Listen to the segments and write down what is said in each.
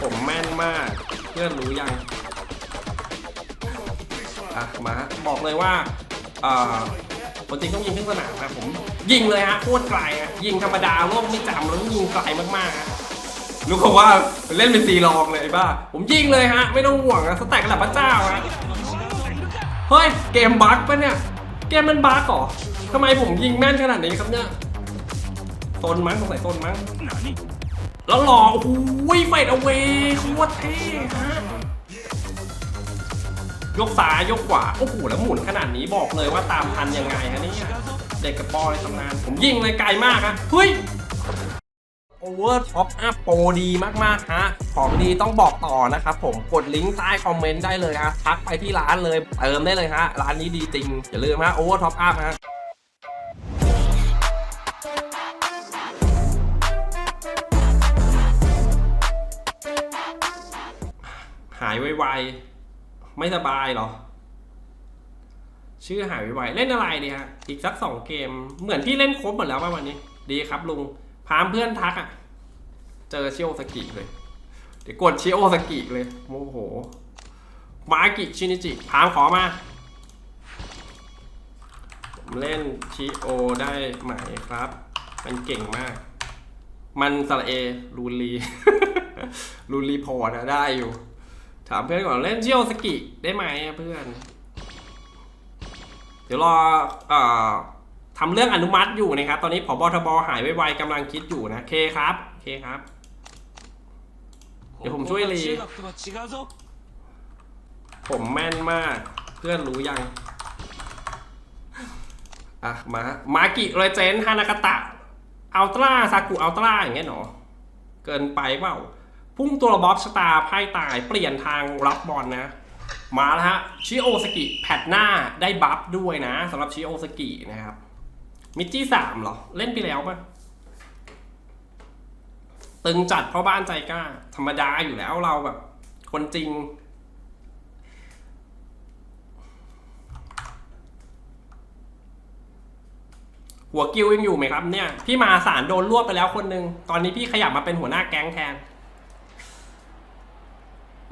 ผมแม่นมาก เพื่อนรู้ยังอะมาฮะบอกเลยว่าอ่าคนจริงต้องยิงขึ้นสนามครับผม ยิงเลยฮะโคตรไกลฮะยิงธรรมดาโลกไม่จำแล้วยิงไกลมากๆฮะรู้เขาว่าเล่นเป็นตีรองเลยไอ้บ้า ผมยิงเลยฮะ ไม่ต้องห่วงนะสแต็กระดับพระเจ้าฮะเฮ้ย เกมบั๊กปะเนี่ย เกมมันบั๊กเหรอทำไมผมยิงแม่นขนาดนี้ครับเนี่ยโซนมั้งสงสัยโซนมั้ง แล้วหล่อโอ้โหไฟเอาเวโคตรเท่ฮะยกซ้ายยกขวาโอ้โหแล้วหมุนขนาดนี้บอกเลยว่าตามทันยังไงฮะเนี่ยเด็กกับปอในตำนาน ผมยิงเลยไกลมากฮะเฮ้ยโอเวอร์ท็อปอัพโปรดีมากๆฮะของดีต้องบอกต่อนะครับผมกดลิงก์ใต้คอมเมนต์ได้เลยฮะทักไปที่ร้านเลยเติมได้เลยฮะร้านนี้ดีจริงอย่าลืมฮะโอเวอร์ท็อปอัพฮะ หายไวๆ ไม่สบายหรอ ชื่อหายไวๆ เล่นอะไรดีฮะ อีกสักสองเกม เหมือนพี่เล่นครบหมดแล้วป่ะวันนี้ ดีครับลุง พามเพื่อนทักอะ่ะ เจอชิโอสกิเลย เดี๋ยวกดชิโอสกิเลย โมโห มากิชินิจิ พามขอมา ผมเล่นชิโอได้ไหมครับ มันเก่งมาก มันสระเอรูลีรูลีพอร์ตอะได้อยู่ ถามเพื่อนก่อนเล่นเจียวสกิได้ไหมเพื่อน เดี๋ยวรออทำเรื่องอนุมัติอยู่นะครับ ตอนนี้ผบทบหายไวๆกำลังคิดอยู่นะเคครับเคครับ เดี๋ยวผมช่วยรีผมแม่นมาก เพื่อนรู้ยัง อะ มา มากิเรเจนฮานากตะอัลตร้าซากุอัลตร้าอย่างเงี้ยหนอ เกินไปเปล่า พุ่งตัวระบอบชะตาไพ่ตายเปลี่ยนทางรับบอลนะ มาแล้วฮะชิโอสกิแพทหน้าได้บัฟด้วยนะสำหรับชิโอสกินะครับ มิจิสามเหรอ เล่นไปแล้วปะตึงจัดเพราะบ้านใจกล้า ธรรมดาอยู่แล้วเราแบบ คนจริงหัวกิวยังอยู่ไหมครับเนี่ย พี่มาสารโดนรวบไปแล้วคนนึง ตอนนี้พี่ขยับมาเป็นหัวหน้าแก๊งแทน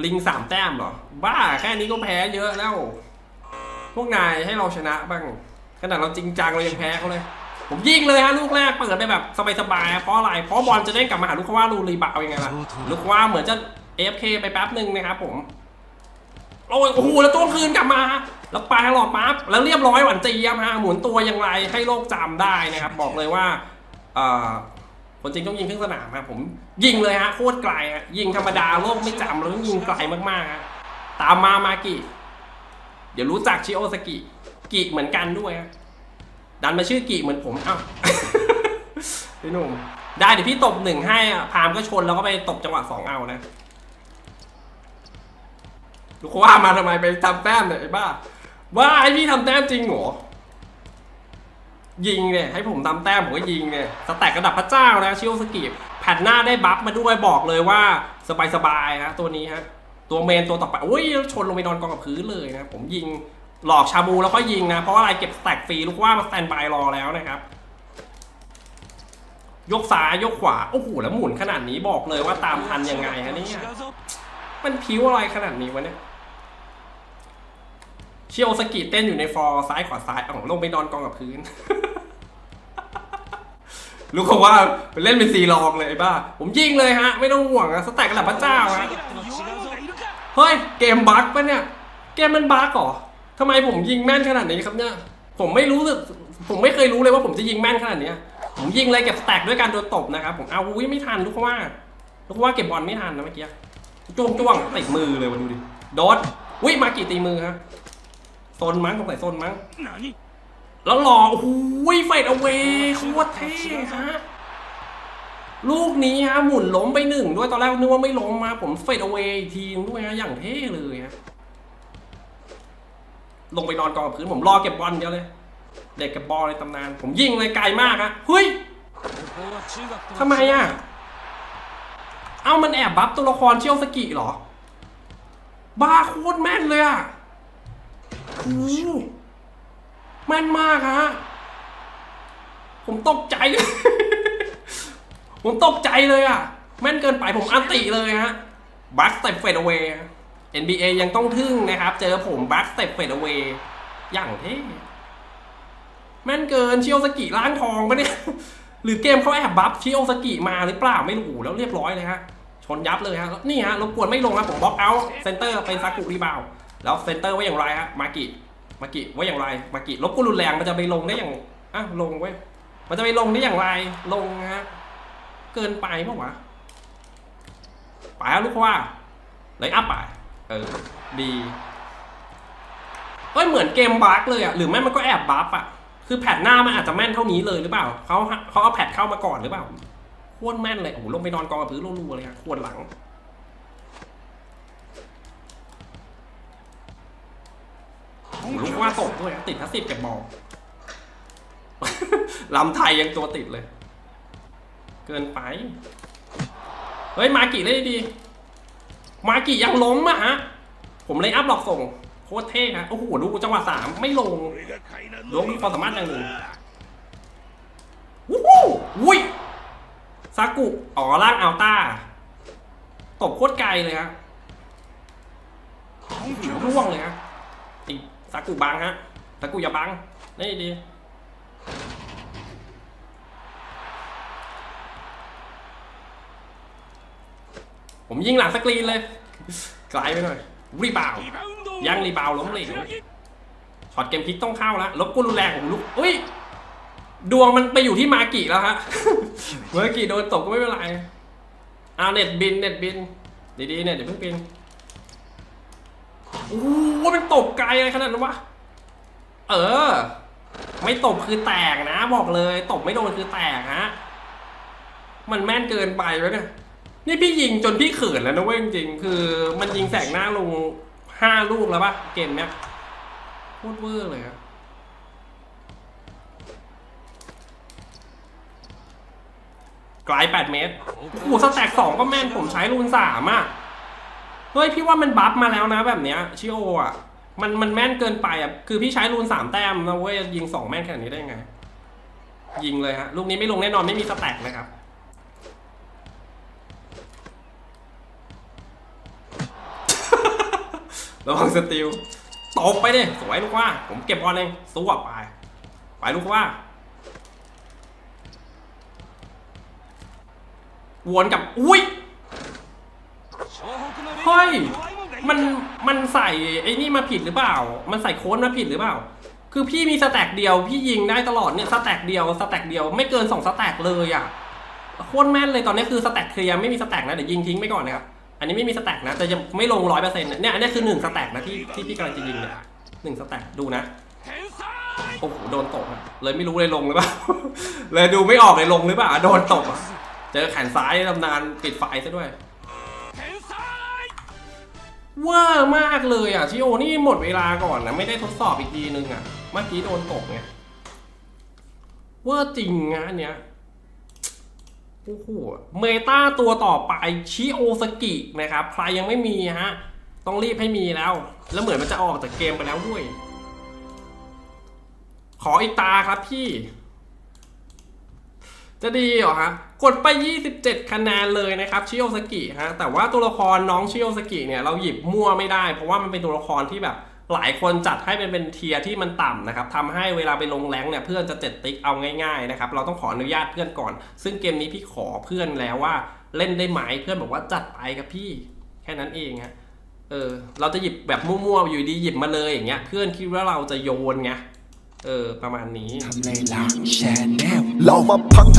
ลิงสามแต้มเหรอ บ้าแค่นี้ก็แพ้เยอะแล้ว พวกนายให้เราชนะบ้าง ขนาดเราจริงจังเรายังแพ้เขาเลย ผมยิงเลยฮะลูกแรกเปิดได้แบบสบายๆเพราะอะไร เพราะบอลจะได้กลับมาหาลูกว่าลูรีบาวยังไงล่ะ ลูกว่าเหมือนจะ AFK ไปแป๊บหนึ่งนะครับผมโอ้ยโอ้โหแล้วตัวคืนกลับมา แล้วปลาหลอกปั๊บแล้วเรียบร้อยหวานเจี๊ยบฮะหมุนตัวย่างไรให้โลกจำได้นะครับ บอกเลยว่าอ่อ คนจริงต้องยิงครึ่งสนามครับผมยิงเลยฮะโคตรไกลฮะยิงธรรมดาโลกไม่จำแล้วยิงไกลมากๆฮะตามมามากิ เดี๋ยวรู้จักชิโอสกิ กิเหมือนกันด้วยฮะดันมาชื่อกิเหมือนผมเอ้าพี่หนุ่มได้เดี๋ยวพี่ตบหนึ่งให้อะพามก็ชนแล้วก็ไปตบจังหวะสองเอานะลูกว่ามาทำไมไปทำแต้มเนี่ยไอ้บ้าว่าไอ้พี่ทำแต้มจริงเหรอ ยิงเนี่ยให้ผมทำแต้มผมก็ยิงเนี่ยสแต็กระดับพระเจ้านะชิโอสกิแผ่นหน้าได้บัฟมาด้วยบอกเลยว่าสบายๆฮะตัวนี้ฮะตัวเมนตัวต่อไปโอ้ยชนลงไปนอนกองกับพื้นเลยนะผมยิงหลอกชาบูแล้วก็ยิงนะ เพราะว่าอะไรเก็บสแต็กฟรีลูกว่ามาสแตนบายรอแล้วนะครับ ยกซ้ายยกขวาโอ้โหแล้วหมุนขนาดนี้บอกเลยว่าตามทันยังไงฮะนี่มันผิวอะไรขนาดนี้วะเนี่ย เชียวสกีเต้นอยู่ในฟอร์ซ้ายขวาซ้ายอ๋อลงไปนอนกองกับพื้นรู้เขาว่าเล่นเป็นซีลองเลยบ้า ผมยิงเลยฮะ ไม่ต้องห่วงอะสแต็กระดับพระเจ้าฮะเฮ้ย เกมบั๊กปะเนี่ย เกมมันบั๊กเหรอทำไมผมยิงแม่นขนาดนี้ครับเนี่ย ผมไม่รู้สึก ผมไม่เคยรู้เลยว่าผมจะยิงแม่นขนาดนี้ผมยิงเลยเก็บสแต็กด้วยการโดนตบนะครับผมเอาอุ้ยไม่ทันรู้คกว่ารู้คกว่าเก็บบอลไม่ทันนะเมื่อกี้จ้วงจ้วงติดมือเลยมาดูดิโดดอุ้ยมากี่ตีมือฮะ โซนมั้งสงสัยโซนมั้ง แล้วหล่อโอ้โหไฟเดอเวโคตรเท่ฮะลูกนี้ฮะหมุนล้มไปหนึ่งด้วยตอนแรกนึกว่าไม่ล้มมา ผมเฟดเอาเวอีกทีด้วยฮะอย่างเท่เลยฮะลงไปนอนกองพื้นผมรอเก็บบอลเดียวเลย เด็กเก็บบอลในตำนาน ผมยิงเลยไกลมากฮะเฮ้ยทำไมอะ เอามันแอบบัฟตัวละครเชี่ยวสกิเหรอ บ้าโคตรแม่นเลยอะ โอ้แม่นมากฮะ ผมตกใจ ผมตกใจเลยอะ แม่นเกินไปผมอันติเลยฮะบัคสเต็ปเฟดเวย์ NBA ยังต้องทึ่งนะครับ เจอผมบัคสเต็ปเฟดเวย์อย่างเท่แม่นเกินชิโอสกิล้างทองปะเนี่ย หรือเกมเขาแอบบัฟชิโอสกิมาหรือเปล่าไม่รู้แล้วเรียบร้อยเลยฮะ ชนยับเลยฮะ นี่ฮะรบกวนไม่ลงครับผมบล็อกเอาเซนเตอร์เป็นซากุรีบาว แล้วเซนเตอร์ไว้อย่างไรฮะมากิมากิไว้อย่างไรมากิรบกวนรุนแรงมันจะไปลงได้อย่างอะลงเว้ยมันจะไปลงได้อย่างไรลงฮะเกินไปปะวะไปแล้วลูกว่าเลยอัพไปเออดีเอ้ยเหมือนเกมบั๊กเลยอะหรือไม่มันก็แอบบัฟอะคือแพทหน้ามันอาจจะแม่นเท่านี้เลยหรือเปล่าเขาเขาเอาแพทเข้ามาก่อนหรือเปล่าโคตรแม่นเลยโอ้โหลงไปนอนกองกับพื้นรัวๆเลยครับควรหลัง โอ้โห ลูกว่าตกด้วยติดทัสสิบเก็บบอลลำไทยยังตัวติดเลย เกินไป เฮ้ย มากิเล่นดี มากิยังล้มอะฮะ ผมเลยอัพหลอกส่ง โคตรเท่ฮะโอ้โห ดูจังหวะสามไม่ลงล้วงมีความสามารถอย่างหนึ่งวู้ฮู้วุ้ยซากุ อ๋อล่างอัลต้า ตบโคตรไกลเลยฮะร่วงเลยฮะ ซากุบังฮะซากุอย่าบัง นี่ดี ผมยิงหลังสกรีนเลย ไกลไปหน่อย รีบาว ยังรีบาวล้มเหลวช็อตเกมพลิกต้องเข้าแล้วลบกุนรุนแรงของลุกเอ้ย ดวงมันไปอยู่ที่มากิแล้วฮะเมื่อกี้โดนตกก็ไม่เป็นไรเอาเน็ตบิน เน็ตบิน ดีๆเนี่ยเดี๋ยวเพิ่งบินอ้ โหมันตกไกลอะไรขนาดนั้นวะ เออ ไม่ตบคือแตกนะ บอกเลย ตบไม่โดนคือแตกฮะ มันแม่นเกินไปแล้วเนี่ย นี่พี่ยิงจนพี่เขินแล้วนะเว้ยจริงคือ มันยิงแสกหน้าลงห้าลูกแล้วปะเกมเนี้ยโคตรเวอร์เลยอะไกล8เมตรโอ้โหสแต็กสองก็แม่นผมใช้รูนสามอะ เฮ้ยพี่ว่ามันบัฟมาแล้วนะแบบเนี้ยชิโออะมันมันแม่นเกินไปอะคือพี่ใช้รูนสามแต้มนะเว้ยยิงสองแม่นขนาดนี้ได้ยังไง ยิงเลยฮะลูกนี้ไม่ลงแน่นอนไม่มีสแต็กนะครับระวังสติลตบไปดิสวยลูกว่า ผมเก็บบอลเองสู้ไปไปลูกว่าวนกับ อุ้ย ย มัน มันใส่ไอ้นี่มาผิดหรือเปล่า มันใส่โค้ดมาผิดหรือเปล่า คือพี่มีสแต็กเดียวพี่ยิงได้ตลอดเนี่ยสแต็กเดียวสแต็กเดียวไม่เกินสองสแต็กเลยอะโคตรแม่นเลยตอนนี้คือสแต็กเคลียร์ไม่มีสแต็กนะเดี๋ยวยิงทิ้งไปก่อนนะครับ อันนี้ไม่มีสแต็กนะแต่ยังไม่ลงร้อยเปอร์เซ็นต์เนี่ยอันนี้คือหนึ่งสแต็กนะที่ที่พี่กำลังจะยิงเนี่ยหนึ่งสแต็กดูนะโอ้โหโดนตกเลยไม่รู้เลยลงหรือเปล่าเลยดูไม่ออกเลยลงหรือเปล่าโดนตกเจอแขนซ้ายตำนานปิดไฟซะด้วย เว่าร์มากเลยอะชิโอนี่หมดเวลาก่อนนะไม่ได้ทดสอบอีกทีนึงอะเมื่อกี้โดนตกไงเว่าจริงนะอันเนี้ยโอ้โหเมตาตัวต่อไปชิโอสกินะครับใครยังไม่มีฮะต้องรีบให้มีแล้ว แล้วเหมือนมันจะออกจากเกมไปแล้วด้วย ขออีกตาครับพี่ จะดีเหรอฮะ กดไป 27 คะแนนเลยนะครับชิโอสกิฮะแต่ว่าตัวละครน้องชิโอสกิเนี่ยเราหยิบมั่วไม่ได้ เพราะว่ามันเป็นตัวละครที่แบบหลายคนจัดให้เป็นเป็นเทียร์ที่มันต่ำนะครับทำให้เวลาไปลงแรงค์เนี่ยเพื่อนจะเจ็ดติ๊กเอาง่ายๆนะครับเราต้องขออนุญาตเพื่อนก่อน ซึ่งเกมนี้พี่ขอเพื่อนแล้วว่าเล่นได้ไหมเพื่อนบอกว่าจัดไปครับพี่แค่นั้นเองฮะเออเราจะหยิบแบบมั่วๆอยู่ดีหยิบมาเลยอย่างเงี้ยเพื่อนคิดว่าเราจะโยนไงเออประมาณนี้ทำในหลังแชนแนลเรามาพังท